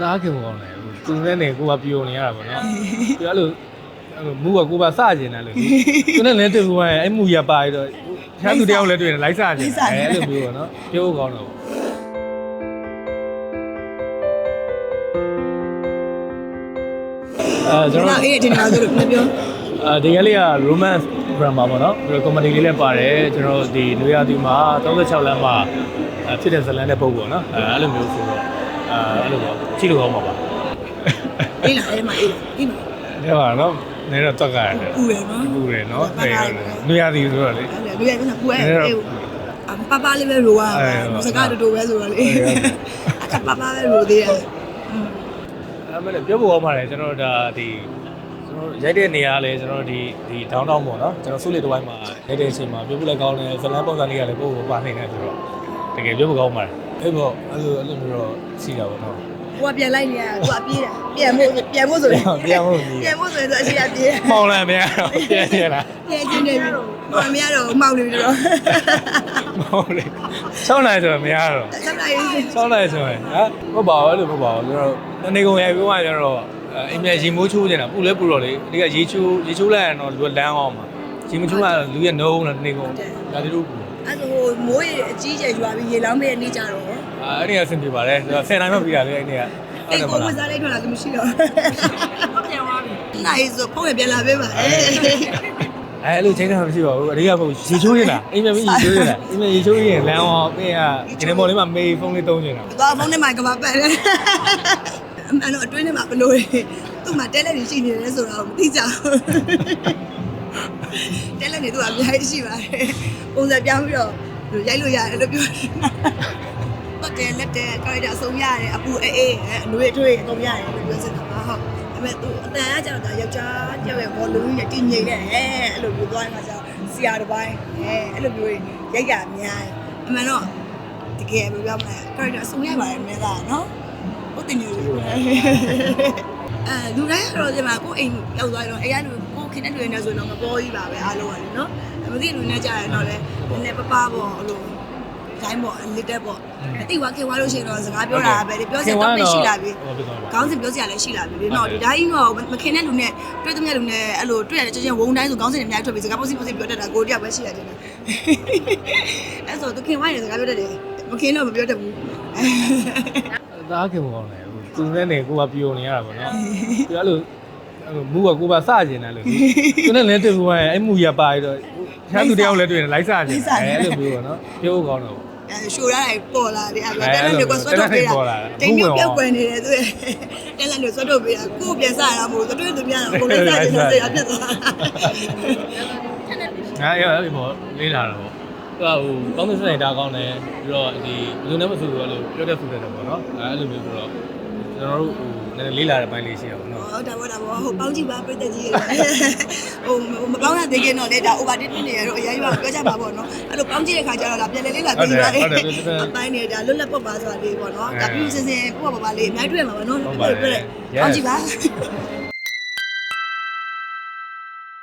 သားခင်မကောင်းတယ်သူနဲ့နေကိုကပြိုနေရတာပေါ့နော်ပြအဲ့လိုအဲ့လိုမူကကိုပါစကျင်တယ်လို့သူနဲ့လည်းတွေ့ဘူးရဲ့အဲ့မူရပါရတော့တခြားသူတယောက်လည်းတွေ့တယ်လိုက်စကျင်တယ်အဲ့လိုမျိုးပေါ့နော်ပြောဖို့ကောင်းတော့အဲကျွန်ကျွန်တော်တော်အေးတင်တာဆိုလို့မပြောအဲဒီကလေးက romance drama ပေါ့နော်ပြီးတော့ comedy လေးလည်းပါတယ်ကျွန်တော်ဒီနွေရာသီမှာ36လမ်းမှာအဲဖြစ်တဲ့ဇတ်လန်းတဲ့ပုံပေါ့နော်အဲအဲ့လိုမျိုးဆိုတော့ အဲအဲ့လိုပေါ့ကြည့်လို့ကောင်းပါပါအေးလားအေးမအေးအေးမဒါပါနော်နေတော့တက်ကြရတယ်ပူရနော်ပူတယ်နော်နေနွေရာသီဆိုတော့လေအဲ့လူရကပူရဲအေးပပလေးပဲရိုးอ่ะစကားတူတူပဲဆိုတော့လေအကပပပဲရိုးသေးတယ်အဲ့မဲ့ပြောဖို့ကောင်းပါတယ်ကျွန်တော်ဒါဒီကျွန်တော်ရိုက်တဲ့နေရာလဲကျွန်တော်ဒီဒီ downtown ပေါ့နော်ကျွန်တော်စုလေတစ်ဝိုင်းမှာရိုက်တဲ့အချိန်မှာပြောဖို့လည်းကောင်းတယ်ဇလန်းပုံစံလေးကလည်းကိုယ့်ကိုပါနေတယ်ဆိုတော့တကယ်ပြောဖို့ကောင်းပါတယ် အဲ့ပေါ့အဲ့လိုအဲ့လိုမျိုးတော့ရှိတာပေါ့နော်ကိုကပြန်လိုက်နေရကိုကပြေးတာပြန်ဖို့ပြန်ဖို့ဆိုရင်ပြန်ဖို့ကြီးပြန်ဖို့ဆိုရင်ဆိုအရှိရပြေးမောင်းလည်းမရတော့ပြန်ရလားပြန်ချင်းနေပြီဘာမရတော့မှောက်နေပြီတော့မောင်းလေ6နိုင်ဆိုတော့မရတော့ဆက်လိုက်6နိုင်ဆိုရင်ဟာဟုတ်ပါဘူးအဲ့လိုမဟုတ်ပါဘူးကျွန်တော်တနေကုန်ရိုက်ပြီးမှကျတော့အိမ်ပြန်ရေမိုးချိုးနေတာပူလဲပူတော့လေဒီကရေချိုးရေချိုးလိုက်ရင်တော့လူကလမ်းအောင်မှာရေမချိုးလိုက်လူရဲ့နှုံးလားတနေကုန်ဒါတူတူပူ အဲ့ဆိုမိုးရေအကြီးကျယ်ရွာပြီးရေလောင်းမဲ့နေကြတော့အဲ့ဒီကအဆင်ပြေပါတယ်10နိုင်မှပြီးတာလေအဲ့ဒီကအဲ့ကိုဝစားလိုက်ထွက်လာသူမရှိတော့ပြန်သွားပြီနိုင်ဆိုဖုန်းရပြန်လာပေးပါအဲအဲ့လိုချိန်တာမရှိပါဘူးအရေးကမဟုတ်ရေချိုးရင်လားအိမ်ပြန်ပြီးရေချိုးရင်လားအိမ်ပြန်ရေချိုးရင်လမ်းအောင်ပြီးကဒီနေ့မော်လေးမှာမေးဖုန်းလေးသုံးနေတာသွားဖုန်းနဲ့မှကမပတ်တယ်အမှန်တော့အတွင်းထဲမှာဘလို့သူ့မှာတဲလက်တွေရှိနေတယ်ဆိုတော့မသိကြဘူး တဲလက်တွေသူကအများကြီးရှိပါတယ်ပုံစံပြောင်းပြီးတော့ရိုက်လို့ရတယ်လို့ပြောတယ်တက်တယ်လက်တယ်ကာရီတာအဆုံးရတယ်အပူအေးအေးအနွေထွေးအကုန်ရတယ်လို့ပြောစတာပါဟုတ်ဒါပေမဲ့သူအတန်ကကြောက်တာယောက်ျားတယောက်ရဲ့ဘောလုံးကြီးနဲ့တည်ငြိမ်နေတယ်အဲ့လိုမျိုးသွားနေမှာကြောက်ဆရာတစ်ပိုင်းအဲအဲ့လိုမျိုးရိုက်ရအများကြီးအမှန်တော့တကယ်ဘယ်ပြောမလဲကာရက်တာအဆုံးရပါတယ်မင်းသားနော်ဟုတ်တယ်ညိုလေးအဲလူတိုင်းကတော့ဒီမှာကိုအိမ်ရောက်သွားတော့အဲ့ရလူကို ခင်တဲ့လူတွေနဲ့ဆိုတော့မပေါ်ကြီးပါပဲအားလုံးကလေနော်မသိလူနဲ့ကြာရင်တော့လေနည်းနည်းပပပေါ့အလိုတိုင်းပေါ့လစ်တက်ပေါ့အတိဝါခင်ဝါလို့ရှိရင်တော့စကားပြောတာပဲလေပြောစရာတော့မရှိလာပြီခေါင်းစဉ်ပြောစရာလည်းရှိလာပြီလေနော်ဒီတိုင်းတော့မခင်တဲ့လူနဲ့တွေ့တဲ့လူနဲ့အဲ့လိုတွေ့ရတယ်ချင်းချင်းဝုံတိုင်းဆိုခေါင်းစဉ်တွေအများကြီးထွက်ပြီးစကားပေါ့စီပေါ့စီပြောတတ်တာကိုတယောက်ပဲရှိရတယ်အဲ့ဆိုသူခင်ဝါရင်စကားပြောတတ်တယ်မခင်တော့မပြောတတ်ဘူးသားခင်မကောင်းတယ်သူနဲ့နေကိုကပြိုနေရတာပေါ့နော်ပြအဲ့လို မူကကိုပါစကျင်တယ်လို့သူနဲ့လည်းတွေ့ဘူးရဲ့အဲ့မူရပါရတော့တခြားသူတယောက်လည်းတွေ့တယ်လိုက်စကျင်တယ်အဲ့လိုမျိုးပေါ့နော်ပြောဖို့ကောင်းတော့အဲရှိုးရတာပေါ်လာတယ်အဲ့ဒါတက်လက်တွေကဆွတ်ထုတ်ပေးတာတိမ်မြုပ်ပြောက်ွယ်နေတယ်သူတက်လက်တွေဆွတ်ထုတ်ပေးတာကိုပြန်စားရမှာမဟုတ်သူတို့သူများတော့ကိုလည်းစားချင်တဲ့စိတ်အဖြစ်သွားငါရောအဲ့ပေါ့လေးလာတော့ပေါ့သူကဟိုကောင်းတဲ့စနေတာကောင်းတယ်ပြီးတော့ဒီဘယ်လိုနဲ့မဆိုဘူးလို့ပြောတဲ့ဖူတယ်ပေါ့နော်အဲ့လိုမျိုးဆိုတော့ ကျွန်တော်တို့ဟိုနည်းနည်းလေးလာတဲ့ပိုင်းလေးရှိရပါတော့ဟုတ်တာပေါ့ဒါပေါ့ဟိုပေါင်းကြည့်ပါပြည့်တဲ့ကြီးဟိုမပေါင်းတာသေးခင်တော့လေဒါ over date နေရတော့အရင်ကပြောကြပါပေါ့နော်အဲ့လိုပေါင်းကြည့်တဲ့ခါကျတော့ဒါပြန်လေလေးလာပြီးသွားတယ်အပိုင်းနေတာလွတ်လပ်ပေါ့ပါဆိုတာလေးပေါ့နော်ဒါပြီးစင်စင်ပေါ့ပါပါလေးအများတွေ့မှာပါနော်ပေါင်းကြည့်ပါ